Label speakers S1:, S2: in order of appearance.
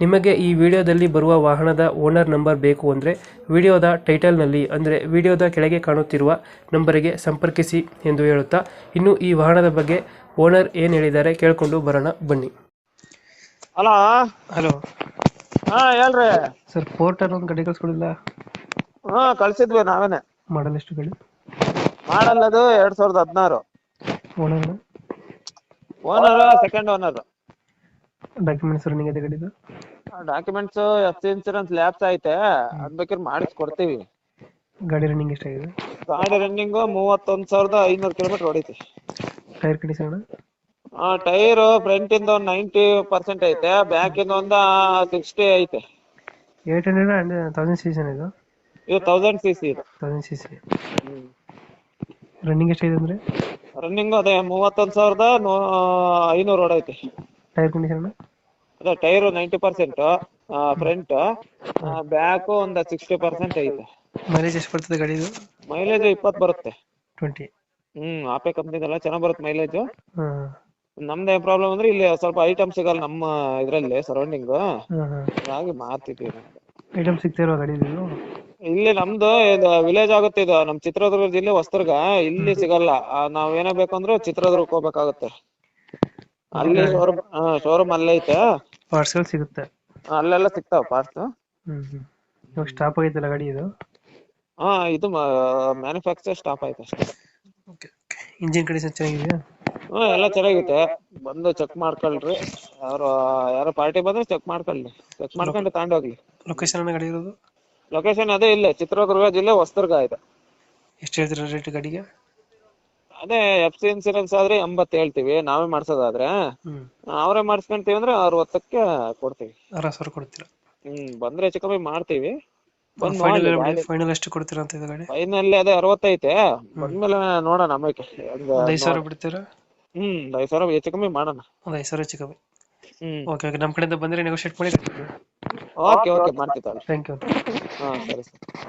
S1: ನಿಮಗೆ ಈ ವಿಡಿಯೋದಲ್ಲಿ ಬರುವ ವಾಹನದ ಓನರ್ ನಂಬರ್ ಬೇಕು ಅಂದರೆ ವಿಡಿಯೋದ ಟೈಟಲ್ನಲ್ಲಿ ಅಂದರೆ ವಿಡಿಯೋದ ಕೆಳಗೆ ಕಾಣುತ್ತಿರುವ ನಂಬರಿಗೆ ಸಂಪರ್ಕಿಸಿ ಎಂದು ಹೇಳುತ್ತಾ ಇನ್ನು ಈ ವಾಹನದ ಬಗ್ಗೆ ಓನರ್ ಏನು ಹೇಳಿದ್ದಾರೆ ಕೇಳಿಕೊಂಡು ಬರೋಣ ಬನ್ನಿ.
S2: ಹಲೋ?
S1: ಹಲೋ.
S2: ಹಾ ಹೇಳ್ರಿ.
S1: ಸರ್ ಪೋರ್ಟರ್ ಒಂದು ಗಾಡಿ ಕಳ್ಸ್ಕೊಡಿಲ್ಲ?
S2: ಹಾ ಕಳ್ಸಿದ್ವಿ ನಾವೇನೆ.
S1: ಮಾಡಲ್ ಎಷ್ಟು ಗಾಡಿ?
S2: ಮಾಡಲ್ ಅದು ಎರಡ್ ಸಾವಿರದ ಹದಿನಾರು.
S1: Owner
S2: owner second owner
S1: documents running ಇದೆ ಗಾಡಿದು
S2: ಡಾಕ್ಯುಮೆಂಟ್ಸ್ ಎಫ್ ಇನ್ಸೂರೆನ್ಸ್ ಲ್ಯಾಪ್ಸ್ ಐತೆ. ಅದ್ ಬೇಕಾದ್ರೆ ಮಾಡಿಸ್ಕೊಡ್ತೀವಿ.
S1: ಗಾಡಿ ರನ್ನಿಂಗ್ ಎಷ್ಟಾಗಿದೆ?
S2: ಗಾಡಿ ರನ್ನಿಂಗ್ ಮೂವತ್ತೊಂದ್ ಸಾವಿರದ ಐನೂರು ಕಿಲೋಮೀಟರ್ ಹೊಡಿತಿ
S1: ಟೈರ್ ಕಂಡೀಷನ್
S2: ಆ ಟೈರ್ ಫ್ರಂಟ್ ಇಂದ ಒಂದ್ ನೈಂಟಿ ಪರ್ಸೆಂಟ್ ಐತೆ. ಬ್ಯಾಕ್ ಇಂದ ಒಂದ ಸಿಕ್ಸ್ಟಿ ಐತೆ.
S1: Eight hundred and thousand season ಇದು?
S2: ಇದು ತೌಸಂಡ್ ಸಿ ಸಿ ಇದು.
S1: ತೌಸಂಡ್ ಸಿ ಸಿ ರನ್ನಿಂಗ್ ಎಷ್ಟಾಗಿದೆ ಅಂದ್ರೆ?
S2: ರನ್ನಿಂಗ್ ಅದೇ ಮೂವತ್ತೊಂದು ಸಾವಿರದ ಐನೂರು ಹೊಡೈತಿ
S1: ಟೈರ್ ಕಂಡೀಷನ್
S2: ಅದೇ tyre ninety percent front back ಒಂದ್ ಸಿಕ್ಸ್ಟಿ ಪರ್ಸೆಂಟ್ ಐತೆ.
S1: ಮೈಲೇಜ್ ಎಷ್ಟು ಬರ್ತದೆ ಗಾಡಿದು?
S2: ಮೈಲೇಜ್ ಇಪ್ಪತ್ ಬರುತ್ತೆ.
S1: ಟ್ವೆಂಟಿ
S2: ಹ್ಮ್ ಆಪೆ ಕಂಪ್ನಿದೆಲ್ಲ ಚೆನ್ನಾಗ್ ಬರುತ್ತೆ ಮೈಲೇಜ್
S1: ನಮ್ದೇನ್
S2: ನಮ್ದೇ ಪ್ರಾಬ್ಲಮ್ ಅಂದ್ರೆ ಇಲ್ಲಿ ಸ್ವಲ್ಪ ಐಟಮ್ ಸಿಗಲ್ಲ ನಮ್ಮ ಇದ್ರಲ್ಲಿ ಸರೌಂಡಿಂಗ್ ಹಾಗಾಗಿ ಮಾರ್ತಿದೀವಿ
S1: ಐಟಮ್ ಗಾಡಿ ಇದು?
S2: ಇಲ್ಲಿ ನಮ್ದು ಇದು ವಿಲೇಜ್ ಆಗುತ್ತೆ ಇದು ನಮ್ ಚಿತ್ರದುರ್ಗ ಜಿಲ್ಲೆ ಹೊಸದುರ್ಗ. ಇಲ್ಲಿ ಸಿಗಲ್ಲ. ನಾವ್ ಏನೇ ಬೇಕಂದ್ರೂ ಚಿತ್ರದುರ್ಗಕ್ಕೆ ಹೋಗ್ಬೇಕಾಗುತ್ತೆ. ಅಲ್ಲಿ ಶೋರೂಮ್ ಶೋರೂಮ್ ಅಲ್ಲೇ ಐತೆ.
S1: ಪಾರ್ಸಲ್ ಸಿಗುತ್ತೆ.
S2: ಅಲ್ಲೆಲ್ಲ ಸಿಗ್ತಾವ ಪಾರ್ಸ್
S1: ಹ್ಮ್ ಹ್ಮ್. ಇವಾಗ ಸ್ಟಾಪ್ ಆಗೈತಲ್ಲ ಗಾಡಿ ಇದು?
S2: ಹಾ ಇದು ಮ್ಯಾನುಫ್ಯಾಕ್ಚರ್ ಸ್ಟಾಪ್ ಆಯ್ತು ಅಷ್ಟೇ.
S1: ಓಕೆ ಇಂಜಿನ್ ಕಂಡೀಷನ್ ಚೆನ್ನಾಗಿದೆಯಾ?
S2: ಹ್ಮ್ ಎಲ್ಲ ಚೆನ್ನಾಗಿದೆ ಬಂದು ಚೆಕ್ ಮಾಡ್ಕೊಳ್ರಿ. ಯಾರು ಯಾರೋ ಪಾರ್ಟಿ ಬಂದ್ರೆ ಚೆಕ್ ಮಾಡ್ಕೊಳ್ಳಿ ಚೆಕ್ ಮಾಡ್ಕೊಂಡು ತಗೊಂಡೋಗ್ಲಿ.
S1: ಲೊಕೇಶನ್ ಅನ್ನ ಗಾಡಿ ಇರೋದು?
S2: ಲೊಕೇಶನ್ ಅದೇ ಇಲ್ಲೇ ಚಿತ್ರದುರ್ಗ ಜಿಲ್ಲೆ ಹೊಸದುರ್ಗ ಆಯ್ತು
S1: ಎಷ್ಟು ಹೇಳ್ತೀರಾ ರೇಟ್ ಗಾಡಿಗೆ?
S2: ಅದೇ ಎಫ್ ಸಿ ಇನ್ಸೂರೆನ್ಸ್ ಆದ್ರೆ ಎಂಬತ್ತು ಹೇಳ್ತೀವಿ ನಾವೇ ಮಾಡ್ಸೋದಾದ್ರೆ.
S1: ಹ್ಮ್.
S2: ಅವರೇ ಮಾಡಿಸ್ಕೊಂತೀವಿ ಅಂದ್ರೆ ಅರವತ್ತಕ್ಕೆ ಕೊಡ್ತೀವಿ.
S1: ಅರವತ್ತು ಸಾವಿರ ಕೊಡ್ತೀರಾ?
S2: ಹ್ಮ್ ಬಂದ್ರೆ ಹೆಚ್ಚು ಕಮ್ಮಿ ಮಾಡ್ತೀವಿ. ಬಂದ್
S1: ಫೈನಲ್ ಫೈನಲ್ ಎಷ್ಟು ಕೊಡ್ತೀರಾ ಅಂತ ಇದು ಗಾಡಿ?
S2: ಫೈನಲ್ಲಿ ಅದೇ ಅರವತ್ತೈತೆ ಬಂದ್ಮೇಲೆ ನೋಡೋಣ ಆಮೇಲೆ
S1: ಒಂದು ಐದು ಸಾವಿರ ಬಿಡ್ತೀರಾ?
S2: ಹ್ಮ್ ಒಂದ್ ಐದು ಸಾವಿರ ಹೆಚ್ಚು ಕಮ್ಮಿ ಮಾಡೋಣ.
S1: ಒಂದು ಐದು ಸಾವಿರ ಹೆಚ್ಚು ಕಮ್ಮಿ.
S2: ಹ್ಮ್.
S1: ಓಕೆ ಓಕೆ ನಮ್ಮ ಕಡೆಯಿಂದ ಬಂದ್ರೆ ನೆಗೋಷಿಯೇಟ್ ಮಾಡಿ
S2: ಓಕೆ ಓಕೆ ಮಾಡ್ತೀವಿ
S1: ಥ್ಯಾಂಕ್ ಯು
S2: ಹಾ ಸರಿ ಸರಿ.